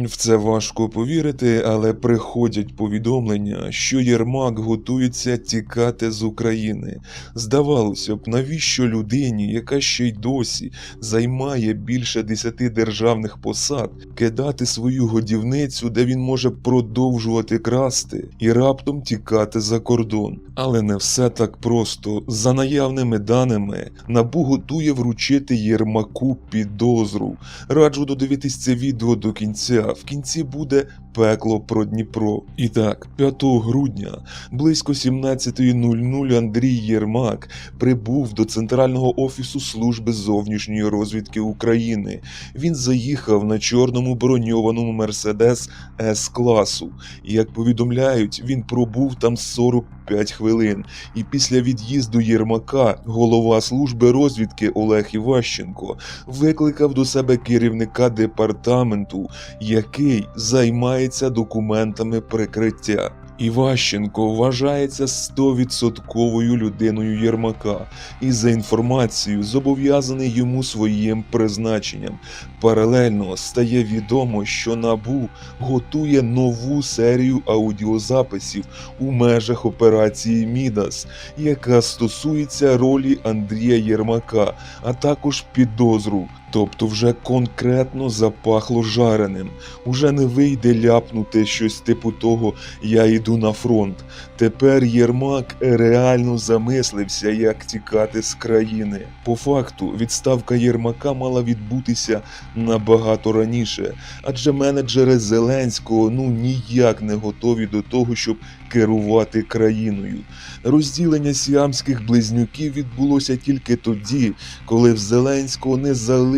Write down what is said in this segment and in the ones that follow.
В це важко повірити, але приходять повідомлення, що Єрмак готується тікати з України. Здавалося б, навіщо людині, яка ще й досі займає більше десяти державних посад, кидати свою годівницю, де він може продовжувати красти і раптом тікати за кордон. Але не все так просто. За наявними даними, НАБУ готує вручити Єрмаку підозру. Раджу додивитись це відео до кінця. В кінці буде пекло про Дніпро. І так, 5 грудня, близько 17.00 Андрій Єрмак прибув до центрального офісу служби зовнішньої розвідки України. Він заїхав на чорному броньованому Мерседес С класу. Як повідомляють, він пробув там 45 хвилин. І після від'їзду Єрмака голова служби розвідки Олег Іващенко викликав до себе керівника департаменту, який займається документами прикриття. Іващенко вважається 100% людиною Єрмака і за інформацією зобов'язаний йому своїм призначенням. Паралельно стає відомо, що НАБУ готує нову серію аудіозаписів у межах операції Мідас, яка стосується ролі Андрія Єрмака, а також підозру. Тобто вже конкретно запахло жареним. Уже не вийде ляпнути щось типу того Я йду на фронт. Тепер Єрмак реально замислився, як тікати з країни. По факту, відставка Єрмака мала відбутися набагато раніше, адже менеджери Зеленського ну ніяк не готові до того, щоб керувати країною. Розділення сіамських близнюків відбулося тільки тоді, коли в Зеленського не залишилося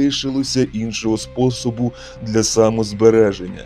іншого способу для самозбереження.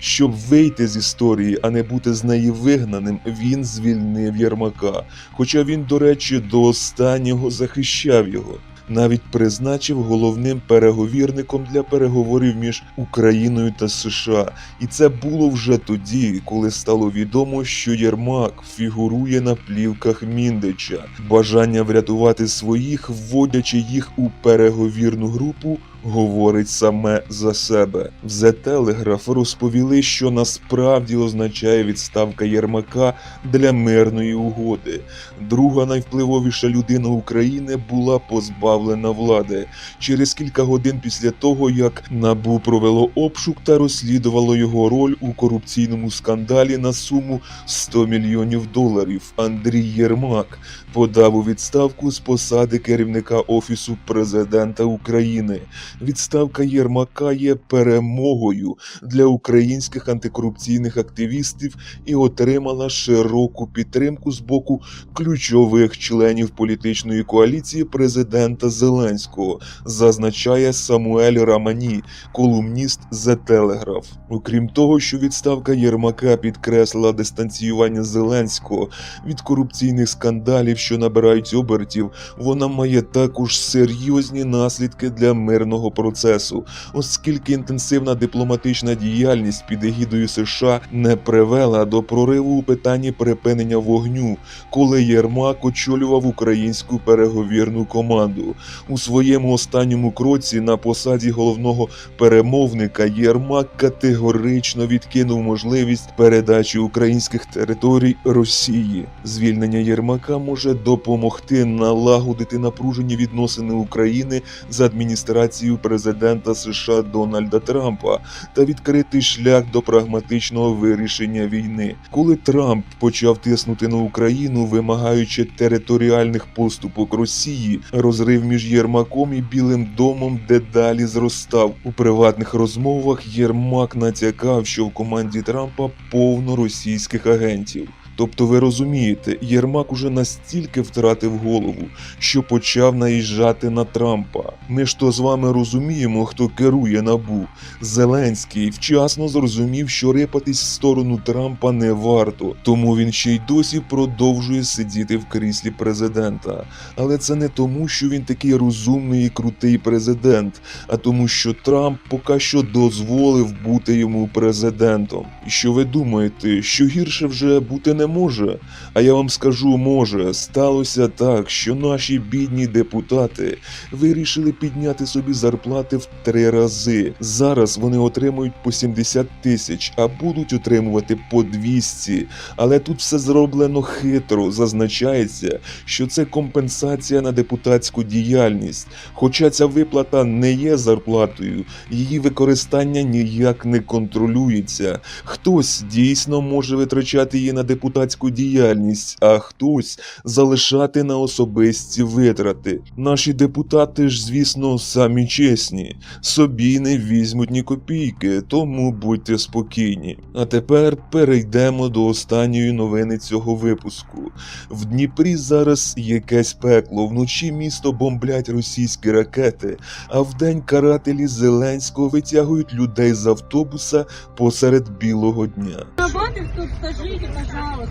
Щоб вийти з історії, а не бути з неї вигнаним, він звільнив Єрмака. Хоча він, до речі, до останнього захищав його. Навіть призначив головним переговірником для переговорів між Україною та США. І це було вже тоді, коли стало відомо, що Єрмак фігурує на плівках Міндича. Бажання врятувати своїх, вводячи їх у переговірну групу, говорить саме за себе. В The Telegraph розповіли, що насправді означає відставка Єрмака для мирної угоди. Друга найвпливовіша людина України була позбавлена влади через кілька годин після того, як НАБУ провело обшук та розслідувало його роль у корупційному скандалі на суму 100 мільйонів доларів. Андрій Єрмак подав у відставку з посади керівника офісу президента України. Відставка Єрмака є перемогою для українських антикорупційних активістів і отримала широку підтримку з боку ключових членів політичної коаліції президента Зеленського, зазначає Самуель Рамані, колумніст The Telegraph. Окрім того, що відставка Єрмака підкреслила дистанціювання Зеленського від корупційних скандалів, що набирають обертів, вона має також серйозні наслідки для мирного процесу, оскільки інтенсивна дипломатична діяльність під егідою США не привела до прориву у питанні припинення вогню, коли Єрмак очолював українську переговірну команду. У своєму останньому кроці на посаді головного перемовника Єрмак категорично відкинув можливість передачі українських територій Росії. Звільнення Єрмака може допомогти налагодити напружені відносини України з адміністрацією президента США Дональда Трампа та відкрити шлях до прагматичного вирішення війни. Коли Трамп почав тиснути на Україну, вимагаючи територіальних поступок Росії, розрив між Єрмаком і Білим домом дедалі зростав. У приватних розмовах Єрмак натякав, що в команді Трампа повно російських агентів. Тобто ви розумієте, Єрмак уже настільки втратив голову, що почав наїжджати на Трампа. Ми ж то з вами розуміємо, хто керує набу. Зеленський вчасно зрозумів, що рипатись в сторону Трампа не варто, тому він ще й досі продовжує сидіти в кріслі президента. Але це не тому, що він такий розумний і крутий президент, а тому, що Трамп поки що дозволив бути йому президентом. І що ви думаєте, що гірше вже бути не може, а я вам скажу, може, сталося так, що наші бідні депутати вирішили підняти собі зарплати в три рази. Зараз вони отримують по 70 тисяч, а будуть отримувати по 200. Але тут все зроблено хитро. Зазначається, що це компенсація на депутатську діяльність. Хоча ця виплата не є зарплатою, її використання ніяк не контролюється. Хтось дійсно може витрачати її на депутатську діяльність, а хтось залишати на особисті витрати. Наші депутати ж, звісно, самі чесні, собі не візьмуть ні копійки, тому будьте спокійні. А тепер перейдемо до останньої новини цього випуску. В Дніпрі зараз якесь пекло. Вночі місто бомблять російські ракети, а вдень карателі Зеленського витягують людей з автобуса посеред білого дня. Работать тут, скажите, пожалуйста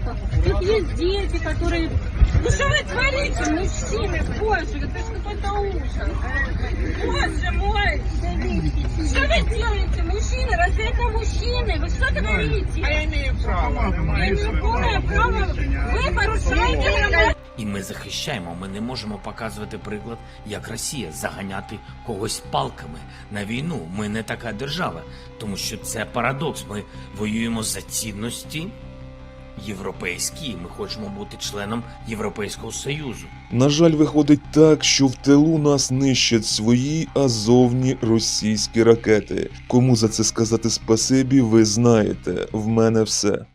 Тут есть дети, которые... Ну что вы творите, мужчины, боже, это ж какой-то ужас. Боже мой! Что вы делаете, мужчины? Разве это мужчины? Вы что творите? А я имею право. Я имею полное право. Вы порушаете І ми захищаємо. Ми не можемо показувати приклад, як Росія заганяти когось палками на війну. Ми не така держава, тому що це парадокс. Ми воюємо за цінності європейські. і Ми хочемо бути членом Європейського союзу. На жаль, виходить так, що в тилу нас нищать свої, а зовні російські ракети. Кому за це сказати спасибі, ви знаєте. В мене все.